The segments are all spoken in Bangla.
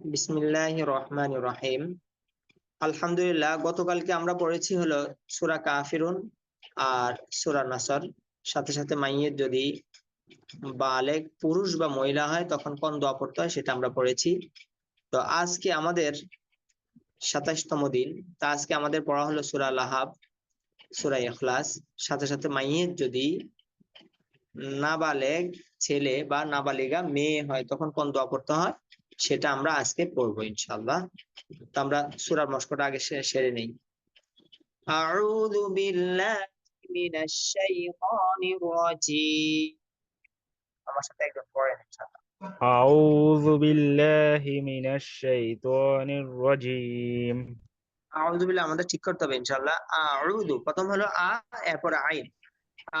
বিসমিল্লাহ রহমান রহিম আলহামদুলিল্লাহ, গতকালকে আমরা পড়েছি হলো সুরা কাফিরুন আর সুরা নাসর। সাথে সাথে মাইয়ের যদি বালেক, পুরুষ বা মহিলা হয়, তখন কোন দোয়া পড়তে হয় সেটা আমরা পড়েছি। তো আজকে আমাদের সাতাশতম দিন। তা আজকে আমাদের পড়া হলো সুরা লাহাব, সুরা ইখলাস। সাথে সাথে মাইয়ের যদি নাবালেগ ছেলে বা নাবালিগা মেয়ে হয়, তখন কোন দোয়া পড়তে হয়? সেটা আমরা আজকে পড়বো ইনশাল্লাহ তো আমরা সুরার মস্কটা আগে সে- সেরে নেই আউযু বিল্লাহি মিনাশ শাইতানির রাজিম আমার সাথে একজন পড়েন ইনশাআল্লাহ أعوذ بالله من الشيطان الرجيم আউযু বিল্লাহ আমাদের ঠিক করতে হবে ইনশাআল্লাহ আউযু প্রথম হলো আ এরপর আইন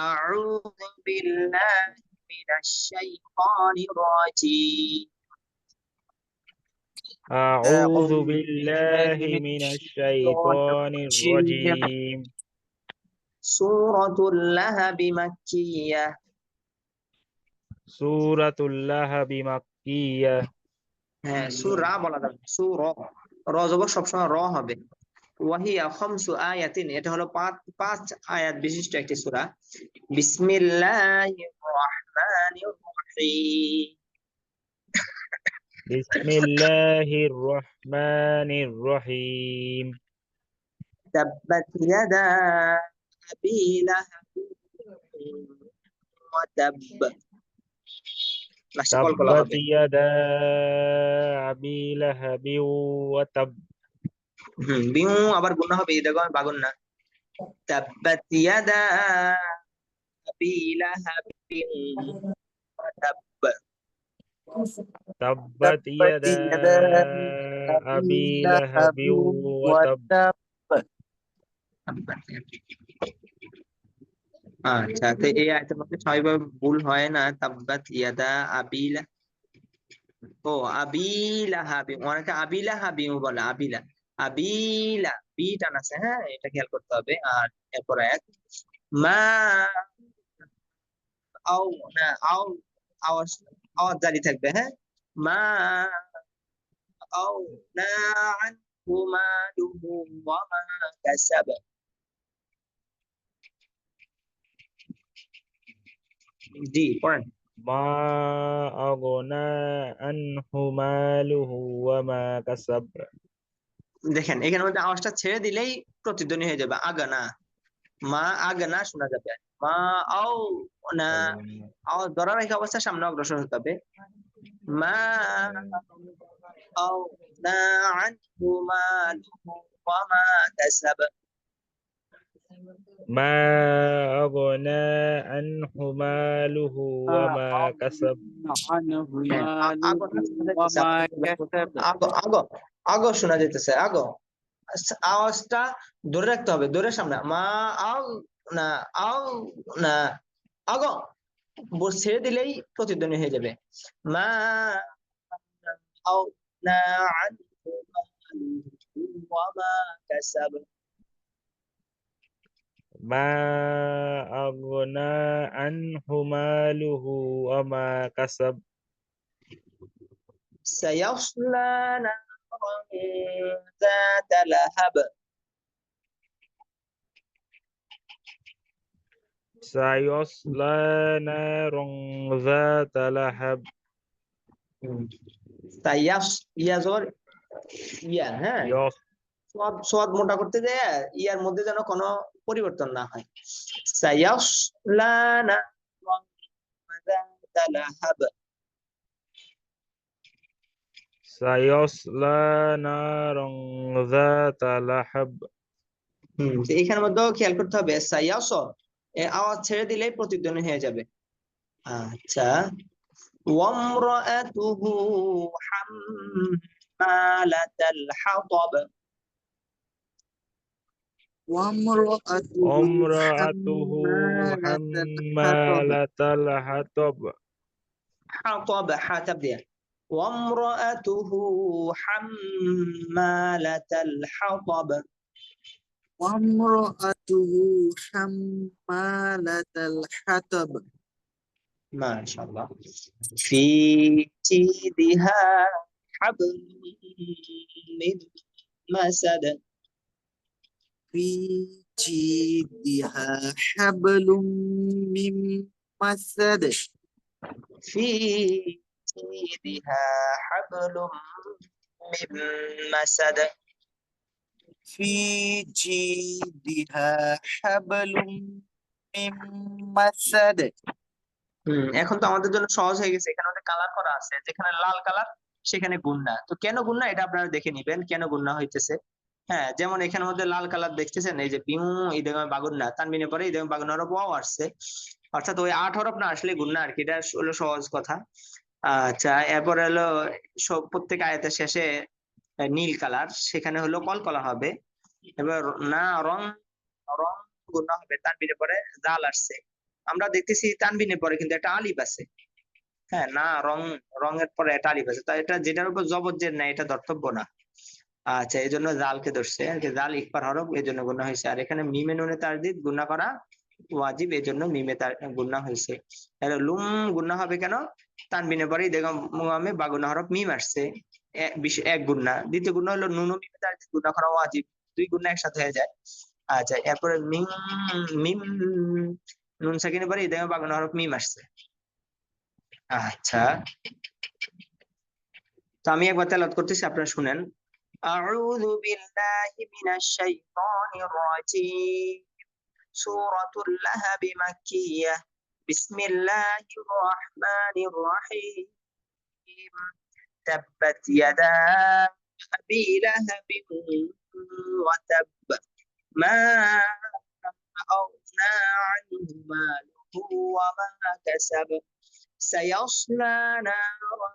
আউযু বিল্লাহি মিনাশ শাইতানির রাজিম أعوذ بالله من الشيطان الرجيم সূরাতুল লাহাব মাক্কিয়াহ سورة اللهب مكية হ্যাঁ সুরা বলা যাবে সুর র জবর সবসময় র হবে ওয়াহিয়া খামসু আয়াতিন এটা হলো পাঁচ পাঁচ আয়াত বিশিষ্ট একটি সূরা বিসমিল্লাহির রহমানির রহিম بسم الله الرحمن الرحيم তাব্বাত ইয়াদা আবি লাহাব ওয়া তাব লাস্টে কল করা تبت হবে يدا أبي لهب وتب হুম বিউ আবার গুণা হবে এই দেখো বাগুন না তাব্বাত ইয়াদা আবি লাহাব ওয়া তাব تبت يدا أبي لهب وتب আচ্ছা তো এই আয়াতের মধ্যে স্বাভাবিকভাবে ভুল হয় না তাব্বাত ইয়াদা আবিলা ও আবিলা হাবি অনেকে আবিলা হাবিউ বলে আবিলা আবিলা বি টান আছে হ্যাঁ এটা খেয়াল করতে হবে আর এরপর এক মা আও না আও আওয়াজ আওয়াজ জারি থাকবে হ্যাঁ মা আও না আনহু মালুহু ওয়া মা কাসাবা জি পড়েন ما أغنى عنه ماله وما كسب দেখেন এখানের মধ্যে আওয়াজটা ছেড়ে দিলেই প্রতিধ্বনি হয়ে যাবে আগানা মা আগানা শোনা যাবে মা আও না আওয়াজ ধরা রেখে অবস্থায় সামনে অগ্রসর হতে হবে মা আও না আনহু মালুহু ওয়া মা কাসাব ما أغنى عنه ماله وما كسب আগো আগো আগো শোনা যাইতেছে আগো আচ্ছা, আওয়াজটা ধরে রাখতে হবে ধরে সামনে মা আও না আও না আগো ব- ছেড়ে দিলেই প্রতিধ্বনি হয়ে যাবে মা আও না আনহু মালুহু ওয়া মা কাসাব ما أغنى عنه ماله وما كسب سيصلى نارا ذات لهب سيصلى نارا ذات لهب সাইয়াস ইয়া জবর ইয়া হ্যাঁ يص সোয়াদ সোয়াদ মোটা করতে যায় ইয়ার মধ্যে যেন কোনো পরিবর্তন না হয় সায়াসলা নারান ذات لهب سيصلى نارا ذات لهب হুম তো এখানের মধ্যেও খেয়াল করতে হবে সায়াস এ আওয়াজ ছেড়ে দিলেই প্রতিধ্বনি হয়ে যাবে আচ্ছা وامرأته حمالة الحطب وامرأته امرأته حمالة الحطب حطب حاتب دي وامرأته حمالة الحطب وامرأته حمالة الحطب. ما شاء الله. في جيدها حبل من مسد. في جيدها حبل من مسد. في جيدها حبل من مسد. في جيدها حبل من مسد হুম এখন তো আমাদের জন্য সহজ হয়ে গেছে এখানে আমাদের কালার করা আছে যেখানে লাল কালার সেখানে গুন্না তো কেন গুন্না এটা আপনারা দেখে নিবেন কেন গুন্না হইতেছে হ্যাঁ যেমন এখানে মধ্যে লাল কালার দেখতেছেন এই যে বিউ ইদেমে বাগুন্না তানবিনে পরে ইদেমে বাগুন্না হরফ ওয়াও আসছে অর্থাৎ ওই আট হরফ না আসলে গুন্না আর কি এটা হলো সহজ কথা আচ্ছা এরপরে হলো সব প্রত্যেক আয়াতের শেষে আহ, নীল কালার, সেখানে হলো কলকলা হবে। এবার না রং রং গুন্না হবে তানবিনে পরে জাল আসছে। আমরা দেখতেছি তানবিনের পরে কিন্তু একটা আলিফ আছে। হ্যাঁ না রং, রঙের পরে একটা আলিফ আছে। তো এটা যেটার উপর জবজ্জের না এটা ধর্তব্য না। আচ্ছা এই জন্য জালকে ধরছে। জাল ইকবার হরফ এই জন্য গুণা হয়েছে। আর এখানে মিমে নুনে তার তারদিদ, গুণা করা ওয়াজিব এই জন্য মিমে তার, গুণা হয়েছে। লুম গুণা হবে কেন? তানবিনের পরে দেখো মুআমে বা গুণা হরফ মিম আসছে। এক গুণা দ্বিতীয় গুণা হলো নুনু মিমে তারদিদ গুণা করা ওয়াজিব দুই গুণা একসাথে হয়ে যায় আচ্ছা এরপরে মিম মিম নুন সাকিনের পরে ইদামে বাগান হরফ মিম আসছে আচ্ছা তো আমি একবার তেলাওয়াত করতেছি আপনারা শুনেন أعوذ بالله من الشيطان الرجيم سورة اللهب مكية بسم الله الرحمن الرحيم تبت يدا أبي لهب وتب ما أغنى عنه ماله وما كسب. سيصلى نارا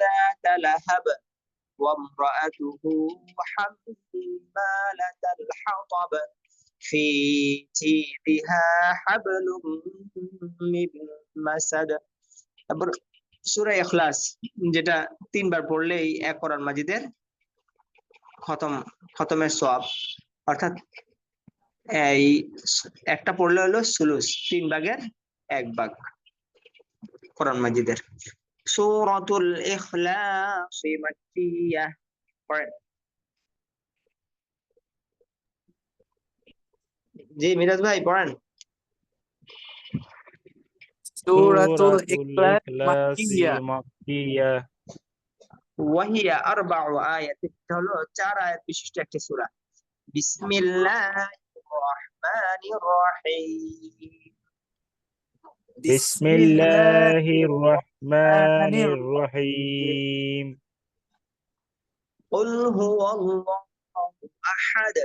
ذات لهب وامرأته حمالة الحطب. في تيبها حبل من مسد. সূরা ইখলাস, যেটা তিনবার পড়লেই এক কোরআন মাজিদের খতম, খতমের সওয়াব। অর্থাৎ এই একটা পড়লে হলো সুলুস, তিন ভাগের এক ভাগ কোরআন মাজিদের। সূরাতুল ইখলাস মাক্কিয়াহ পড়েন। জি, মিরাজ ভাই, পড়েন। سورة سورة الإخلاص الإخلاص مكية مكية ওয়াহিয়া আরবাউ আয়াত এটা হলো চার আয়াত বিশিষ্ট একটি সূরা বিসমিল্লাহির রহমানির রহিম بسم الله الرحمن الرحيم قل هو الله احد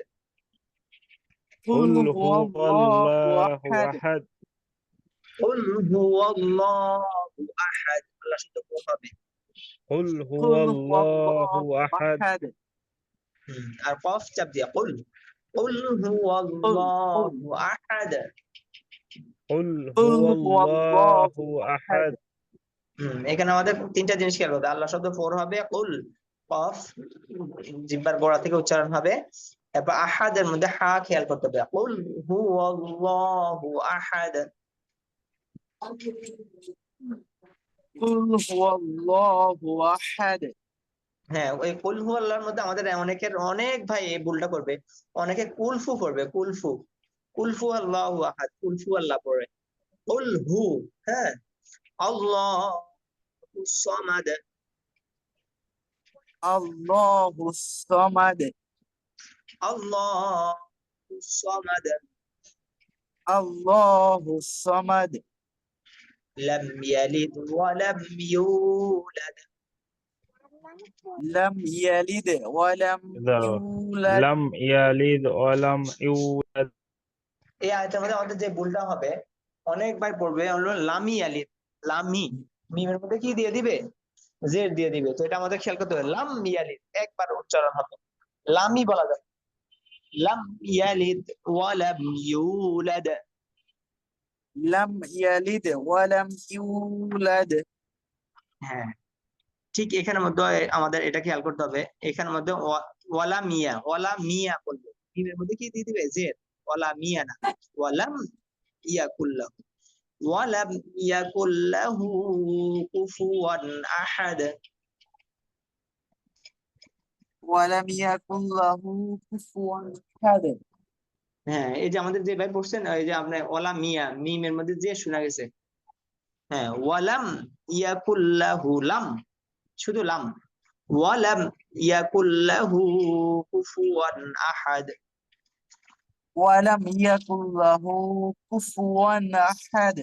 قل هو الله أحد قل هو الله احد আল্লাহ শুধু বল হবে قل هو قل الله أحد أحد হুম, আর কফ চাপ দিয়া قل قل هو الله احد قل قل هو هو الله الله أحد হুম, এখানে আমাদের তিনটা জিনিস খেয়াল করতে হবে। আল্লাহ শব্দ ফোর হবে কুল কফ জিব্বার গোড়া থেকে উচ্চারণ হবে এরপর আহাদের মধ্যে হা খেয়াল করতে হবে কুল হুয়াল্লাহু আহাদ কুল হুয়াল্লাহু আহাদ হ্যাঁ ওই কুল হুয়াল্লাহর মধ্যে আমাদের অনেকের অনেক ভাই এই ভুলটা করবে। অনেকে কুলফু পড়বে কুলফু কুলফু আল্লাহু আহাদ কুলফু আল্লাহ পড়ে কুল হু হ্যাঁ। আল্লাহ সামাদ। আল্লাহু সামাদ। আল্লাহু সামাদ। আল্লাহু সামাদ। لم يلد ولم يولد لم يلد ولم ذا- يولد لم يلد ولم يولد এই আয়তের মধ্যে আমাদের যে ভুলটা হবে অনেক ভাই পড়বে হলো লামি আলিফ লামি মিমের মধ্যে কি দিয়ে দিবে জের দিয়ে দিবে তো এটা আমাদের খেয়াল করতে হবে লাম ইয়ালিদ একবার উচ্চারণ হবে লামি বলা যাবে লাম ইয়ালিদ ওয়ালাম ইউলাদ লাম ইয়ালিদ ওয়ালাম ইউলাদ হ্যাঁ ঠিক এখানের মধ্যে আমাদের এটা খেয়াল করতে হবে। এখানের মধ্যে ওয়ালা মিয়া ওয়ালা মিয়া বলবে। মিমের মধ্যে কি দিয়ে দিবে? জের ওয়ালা মিয়া না। ওয়ালাম ইয়াকুল্লাহু। ওয়ালাম ইয়াকুল্লাহু কুফুয়ান আহাদ। ওয়ালাম ইয়াকুল্লাহু কুফুয়ান আহাদ। হ্যাঁ এই যে আমাদের যে ভাই পড়ছেন এই যে আপনার ওলা মিয়া মিমের মধ্যে যে শোনা গেছে। হ্যাঁ ওয়ালাম ইয়াকুল্লাহু লাম শুধু লাম। ওয়ালাম ইয়াকুল্লাহু কুফুয়ান আহাদ। ওয়ালাম ইয়াকুল্লাহু কুফুয়ান আহাদ।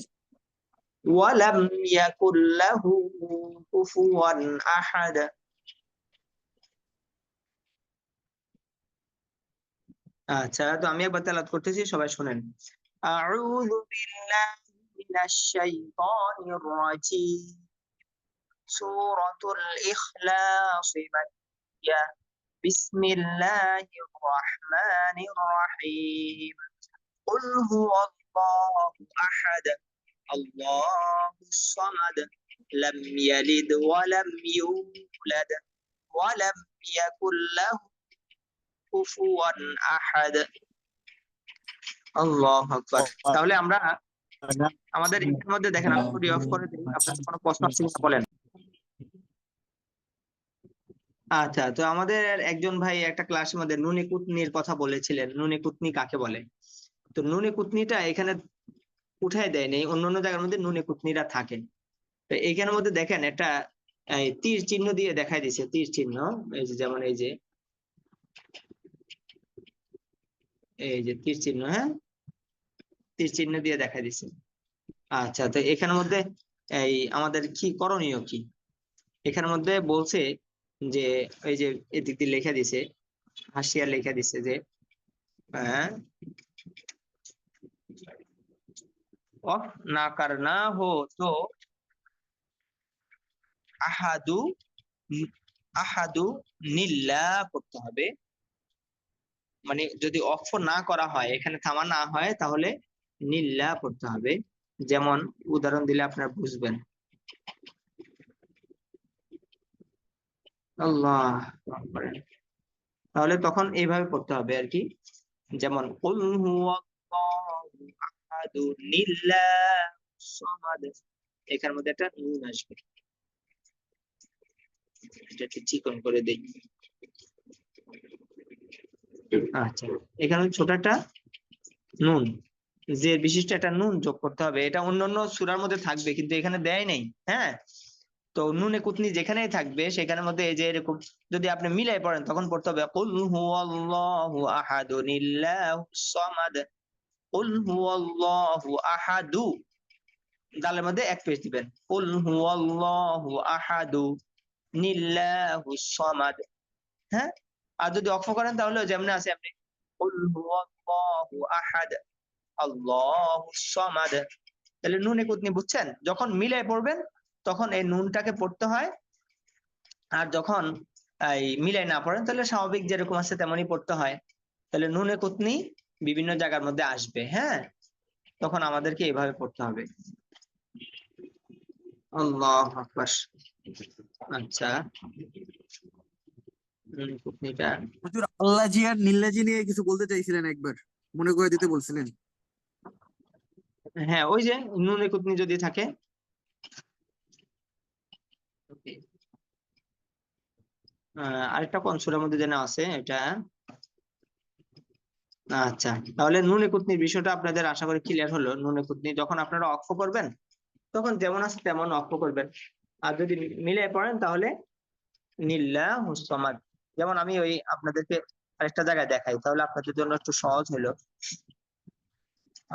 ওয়ালাম ইয়াকুল্লাহু কুফুয়ান আহাদ। আচ্ছা তো আমি একবার তেলাওয়াত করতেছি সবাই শুনেন আউযু বিল্লাহি মিনাশ শাইতানির রাজিম সূরাতুল ইখলাস মাকিয়া বিসমিল্লাহির রহমানির রহিম قل هو الله أحد الله الصمد لم يلد ولم يولد ولم يكن له কুফুয়ান আহাদ। আল্লাহ আকবার। তাহলে আমরা আমাদের এর মধ্যে দেখেন আমি ভিডিও অফ করে দিই। আপনাদের কোনো প্রশ্ন আছে বলেন? আচ্ছা তো আমাদের একজন ভাই একটা ক্লাসের মধ্যে নুনি কুতনির কথা বলেছিলেন। নুনি কুতনি কাকে বলে? তো নুনি কুতনিটা এখানে উঠাই দেয়নি অন্য অন্য জায়গার মধ্যে নুনি কুতনিরা থাকে। তো এখানের মধ্যে দেখেন একটা তীর চিহ্ন দিয়ে দেখাই দিছে তীর চিহ্ন এই যে যেমন এই যে। এই যে তীর চিহ্ন হ্যাঁ? তীর চিহ্ন দিয়ে দেখা দিছে। আচ্ছা তো এখানের মধ্যে এই আমাদের কি করণীয় কি? এখানের মধ্যে বলছে যে, এই যে এদিক দিয়ে লেখা দিছে, হাসিয়া লেখা দিছে যে হ্যাঁ? অফ না করনা হো তো আহাদু আহাদু নিল্লা করতে হবে। মানে যদি অক্ষ না করা হয়, এখানে থামা না হয়, তাহলে নিল্লা করতে হবে। যেমন উদাহরণ দিলে আপনারা বুঝবেন। আল্লাহ তাহলে তখন এইভাবে পড়তে হবে আর কি। যেমন, কুল এখানের মধ্যে একটা নুন আসবে। এটাকে চিকন করে দেই। আচ্ছা এখানে ছোট একটা নুন, যে বিশিষ্ট একটা নুন যোগ করতে হবে। এটা অন্যান্য সূরার মধ্যে থাকবে, কিন্তু এখানে দেয় নেই হ্যাঁ? তো নুনে কুতনি যেখানেই থাকবে মধ্যে এই যে এরকম যদি আপনি মিলাই পড়েন, তখন পড়তে হবে, কুল সামাদ, কুল আহাদু। দালের মধ্যে এক পেজ দিবেন, কুল আহাদু সামাদ। হ্যাঁ? আর যদি অক্ষ করেন তাহলে যেমন আছে আপনি তাহলে নুনে কুতনি বুঝছেন? যখন মিলাই পড়বেন, তখন এই নুনটাকে পড়তে হয়। আর যখন এই মিলাই না পড়েন, তাহলে স্বাভাবিক যেরকম আছে তেমনই পড়তে হয়। তাহলে নুনে কুতনি বিভিন্ন জায়গার মধ্যে আসবে হ্যাঁ? তখন আমাদেরকে এভাবে পড়তে হবে। আল্লাহ আচ্ছা। হুজুর আল্লাহজি আর নীল্লাজি নিয়ে কিছু বলতে চাইছিলেন একবার। মনে করে দিতে বলছিলেন। হ্যাঁ ওই যে নুনে কুতনি যদি থাকে। আরেকটা কোন সূরার মধ্যে যেন আছে এটা। আচ্ছা তাহলে নুনে কুতনির বিষয়টা আপনাদের আশা করি ক্লিয়ার হলো। নুনে কুতনি যখন আপনারা অক্ষ করবেন তখন যেমন আছে তেমন অক্ষ করবেন। আর যদি মিলে পড়েন তাহলে নিল্লা হুসমাদ যেমন আমি ওই আপনাদেরকে আরেকটা জায়গায় দেখাই, তাহলে আপনাদের জন্য একটু সহজ হলো।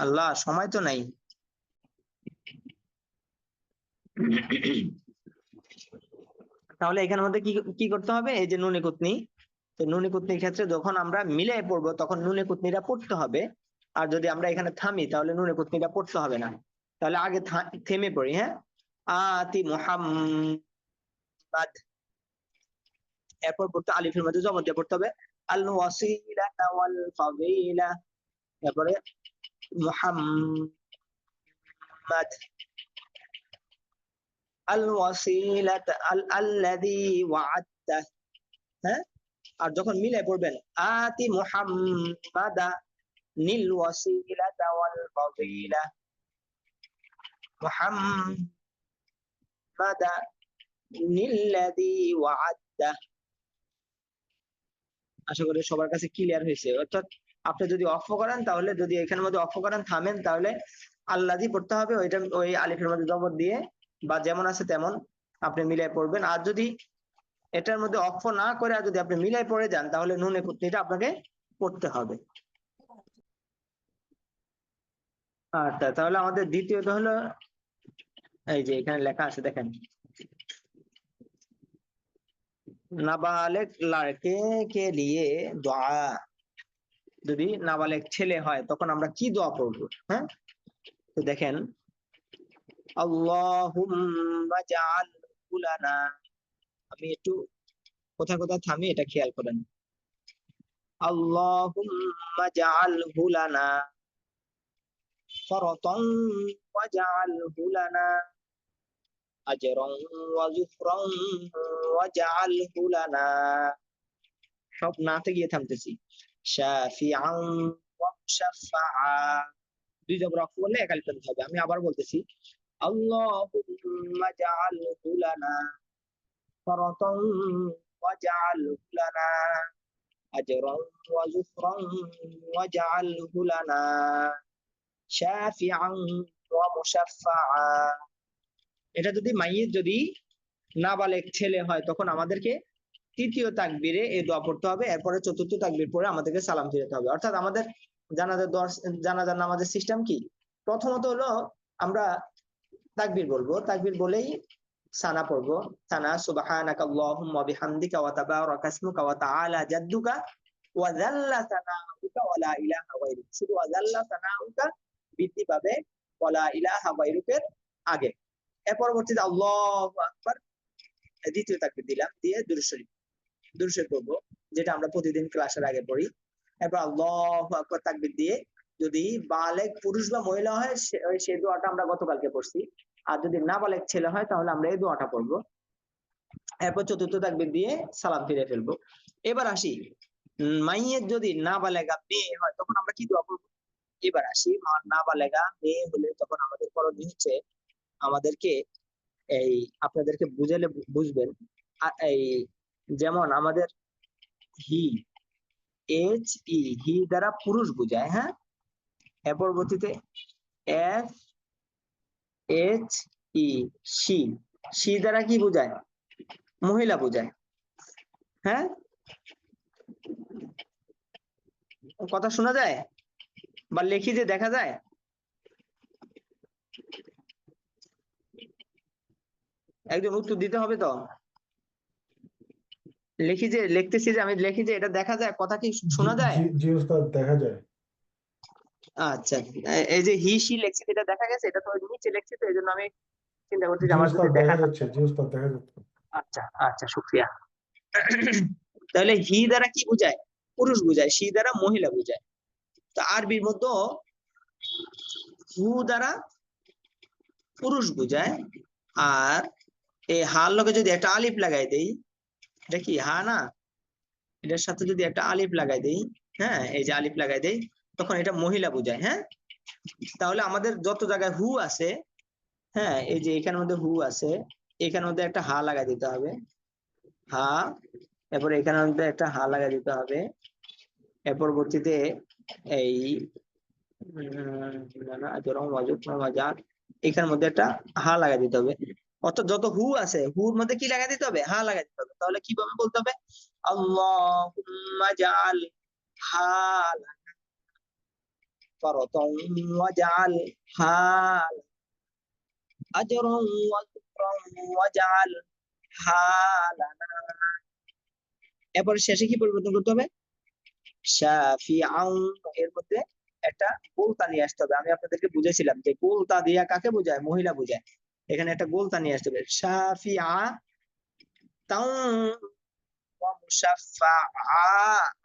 আল্লাহ, সময় তো নাই। তাহলে এখানের মধ্যে কি করতে হবে? এই যে নুনে কুতনি। তো নুনে কুতনির ক্ষেত্রে যখন আমরা মিলে পড়ব, তখন নুনে কুতনিটা পড়তে হবে। আর যদি আমরা এখানে থামি, তাহলে নুনে কুতনিটা পড়তে হবে না। তাহলে আগে থেমে পড়ি হ্যাঁ? আতি মুহাম্মাদ এরপর পড়তে আলিফের মধ্যে জবর দিয়ে পড়তে হবে। আল ওয়াসিলাতা ওয়াল ফাদিলা তারপরে মুহাম্মাদ। আল ওয়াসিলাতা আল আল্লাযী ওয়া'আদতা হ্যাঁ? আর যখন মিলে পড়বেন, আতি মুহাম্মাদা নিল ওয়াসিলাতা ওয়াল ফাদিলা মুহাম্মাদা নিল্লাযী ওয়া'আদতা আশা করি সবার কাছে ক্লিয়ার হয়েছে। অর্থাৎ আপনি যদি অফ করেন, তাহলে যদি এখানের মধ্যে অফ করেন, থামেন, তাহলে আল্লাদি পড়তে হবে। ওইটা ওই আলিফের মধ্যে জবর দিয়ে বা যেমন আছে তেমন আপনি মিলাই পড়বেন। আর যদি এটার মধ্যে অক্ষ না করে আর যদি আপনি মিলাই পড়ে যান, তাহলে নুনে কুতনিটা আপনাকে পড়তে হবে। আচ্ছা তাহলে আমাদের দ্বিতীয়ত হলো, এই যে এখানে লেখা আছে, দেখেন। নাবালেক লড়কে কে লিয়ে দোয়া? যদি নাবালেক ছেলে হয়, তখন আমরা কি দোয়া পড়ব? হ্যাঁ? তো দেখেন, আল্লাহুম্মা জাআলহু লানা আমি একটু কোথায় কোথায় থামি, এটা খেয়াল করেন। আল্লাহুম্মা জাআলহু লানা ফরতান আজরান ওয়া যুফরান ওয়াজআলহু লানা সব নাতে গিয়ে থামতেছি শাফিআন ওয়া মুশাফফাআ দুই জবর অক্ষ বললে একালি পেতে হবে আমি আবার বলতেছি আল্লাহুম্মা জাআলহু লানা ফরতান ওয়াজআলহু লানা আজরান ওয়া যুফরান ওয়াজআলহু লানা শাফিআন ওয়া মুশাফফাআ এটা যদি মাইয়িত যদি নাবালেগ ছেলে হয়, তখন আমাদেরকে তৃতীয় তাকবীরে এই দোয়া পড়তে হবে। এরপরে চতুর্থ তাকবীর পরে আমাদেরকে সালাম ফিরাতে হবে। অর্থাৎ আমাদের জানাজার দোয়া জানাজার নামাজের সিস্টেম কি? প্রথমত হলো আমরা তাকবীর বলব। তাকবীর বলেই সানা পড়ব। সানা, সুবহানাকা আল্লাহুম্মা বিহামদিকা ওয়া তাবারাকা ইসমুকা ওয়া তাআলা জাদ্দুকা ওয়া যাল্লা সানাউকা ওয়া লা ইলাহা গায়রুক। শুধু ওয়া যাল্লা সানাউকা বৃদ্ধি পাবে ওয়া লা ইলাহা গায়রুকের আগে। পরবর্তীতে আল্লাহু আকবার দ্বিতীয় তাকবীর দিলাম, দিয়ে দুরূদ শরীফ দুরূদ শরীফ পড়ব, যেটা আমরা প্রতিদিন ক্লাসের আগে পড়ি। এরপর আল্লাহু আকবার তাকবীর দিয়ে যদি বালেক পুরুষ বা মহিলা হয়, সে- দোয়াটা আমরা গতকালকে পড়ছি। আর যদি না বালেক ছেলে হয়, তাহলে আমরা এই দোয়াটা পড়ব। এরপর চতুর্থ তাকবীর দিয়ে সালাম ফিরে ফেলব। এবার আসি, মাইয়ের যদি না বালেগা মেয়ে হয়, তখন আমরা কি দোয়া করব এবার আসি না বালেগা মেয়ে হলে তখন আমাদের করণীয় হচ্ছে আমাদেরকে এই আপনাদেরকে বুঝালে বুঝবেন। এই যেমন আমাদের হি এইচ ই হি দ্বারা পুরুষ বোঝায় হ্যাঁ? এর পরবর্তীতে F H E C C দ্বারা কি বোঝায়? মহিলা বোঝায় হ্যাঁ? কথা শোনা যায়? বা লেখি যে দেখা যায়? একজন উত্তর দিতে হবে তো? লিখি যে লিখতেছি যে আমি লিখি যে এটা দেখা যায়? কথা কি শোনা যায়? জি- উস্তাদ দেখা যায়। আচ্ছা এই যে হি সি লেখছে এটা দেখা গেছে এটা তো নিচে লেখছে তো এই জন্য আমি চিন্তা যে আমার যদি দেখা যাচ্ছে। জি উস্তাদ দেখা যাচ্ছে। আচ্ছা আচ্ছা শুক্রিয়া। তাহলে হি দ্বারা কি বোঝায়? পুরুষ বোঝায় সি দ্বারা মহিলা বোঝায়। তো আরবির মধ্যে হু দ্বারা পুরুষ বোঝায় আর এই হার লোকে যদি একটা আলিফ লাগাই দেই, এটা কি হা না? এটার সাথে যদি একটা আলিফ লাগাই দেই হ্যাঁ এই যে আলিফ লাগাই দেই, তখন এটা মহিলা বোঝায় হ্যাঁ? তাহলে আমাদের যত জায়গায় হু আছে হ্যাঁ এই যে এখানের মধ্যে হু আছে, এখানের মধ্যে একটা হা লাগাই দিতে হবে। হা, এরপর এখানের মধ্যে একটা হা লাগাই দিতে হবে। এর পরবর্তীতে এই এখানের মধ্যে একটা হা লাগাই দিতে হবে। অর্থাৎ যত হু আছে, হুর মধ্যে কি লাগাই দিতে হবে? হা লাগাই দিতে হবে। তাহলে কীভাবে বলতে হবে? এরপরে শেষে কি পরিবর্তন করতে হবে? এর মধ্যে একটা গোলতা নিয়ে আসতে হবে। আমি আপনাদেরকে বুঝেছিলাম যে গোলতা দিয়া কাকে বোঝায়? মহিলা বোঝায়। এখানে একটা গোলতা নিয়ে আসতে হবে শাফিআ তাও ওয়া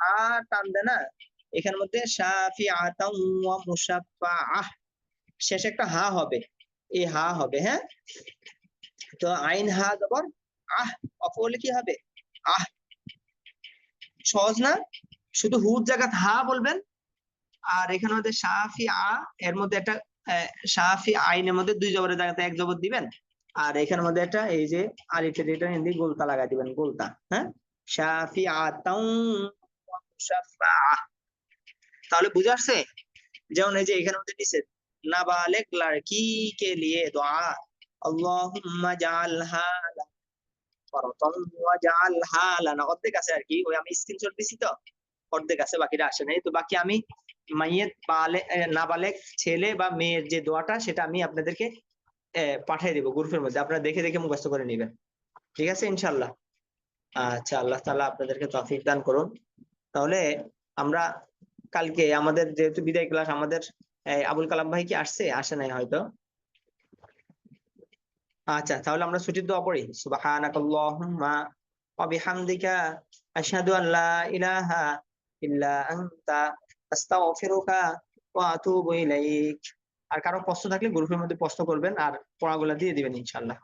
আ টান দে না? এখানের মধ্যে শেষে একটা হা হবে। এই হা হবে হ্যাঁ? তো আইন হা জবর, আহ, অফ হলে কি হবে? আহ, সহজ না? শুধু হুর জায়গাত হা বলবেন। আর এখানে মধ্যে সাফি আ এর মধ্যে একটা সাফি আইনের মধ্যে দুই জবরের জায়গাতে এক জবর দিবেন, আর এখানের মধ্যে একটা এই যে আলিফের এটা হিন্দি গোলতা লাগাই দিবেন, গোলতা হ্যাঁ? সাফি তাহলে বুঝে আসছে? যেমন এই যে এখানে মধ্যে দিছে নাবালেগ লড়কি কে লিয়ে দোয়া, আল্লাহুম্মা জাআলহা ফারাতান ওয়া জাআলহা লানা অর্ধেক আছে আর কি, ওই আমি স্ক্রিনশট দিছি তো, অর্ধেক আছে, বাকিটা আসে নাই, তো বাকি আমি মাইয়ের বালে এ, ছেলে বা মেয়ের যে দোয়াটা সেটা আমি আপনাদেরকে পাঠিয়ে দেবো গ্রুপের মধ্যে। আপনারা দেখে দেখে মুখস্থ করে নেবেন। ঠিক আছে? ইনশাল্লাহ আচ্ছা আল্লাহ তাআলা আপনাদেরকে তৌফিক দান করুন। তাহলে আমরা কালকে আমাদের যেহেতু বিদায় ক্লাস আমাদের আবুল কালাম ভাই কি আসছে? আসে নাই হয়তো। আচ্ছা তাহলে আমরা ছুটির দোয়া পড়ি। সুবহানাকাল্লাহুম্মা ওয়া বিহামদিকা আশহাদু ইলাহা ইল্লা আনতা আর কারও প্রশ্ন থাকলে গ্রুপের মধ্যে প্রশ্ন করবেন আর পড়াগুলা দিয়ে দিবেন ইনশাল্লাহ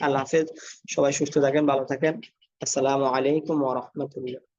আল্লাহ হাফেজ। সবাই সুস্থ থাকেন, ভালো থাকেন। আসসালামু আলাইকুম ওয়া